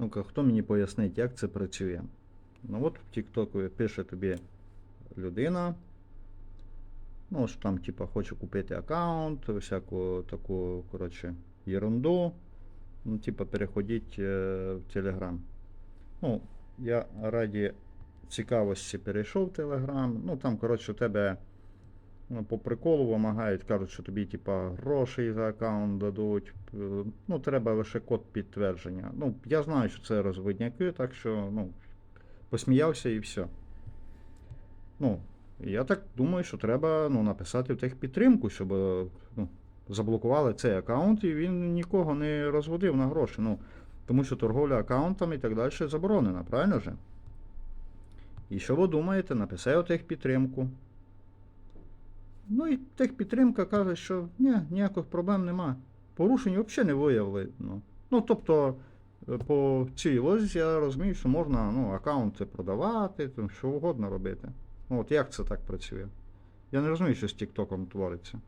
Ну-ка, хто мені пояснить, як це працює? Ну от в TikTok пише тобі людина. Ну, що там, типа, хочу купити аккаунт, всяку таку, коротше, ерунду. Ну, типа, переходіть е, в Telegram. Ну, я раді цікавості перейшов в Telegram. Ну, там, коротше, у тебе ну, по приколу вимагають, кажуть, що тобі, типа, грошей за аккаунт дадуть. Е, Ну, треба лише код підтвердження. Ну, я знаю, що це розвидняки, так що, ну, посміявся і все. Ну, я так думаю, що треба ну, написати в техпідтримку, щоб ну, заблокували цей аккаунт і він нікого не розводив на гроші. Ну, тому що торговля аккаунтами і так далі заборонена, правильно же? І що ви думаєте, написав техпідтримку. Ну і техпідтримка каже, що ні, ніяких проблем нема. Порушень взагалі не виявлено. Ну, тобто, е, по цій лозі я розумію, що можна ну, аккаунти продавати, там, що угодно робити. От як це так працює? Я не розумію, що з Тіктоком твориться.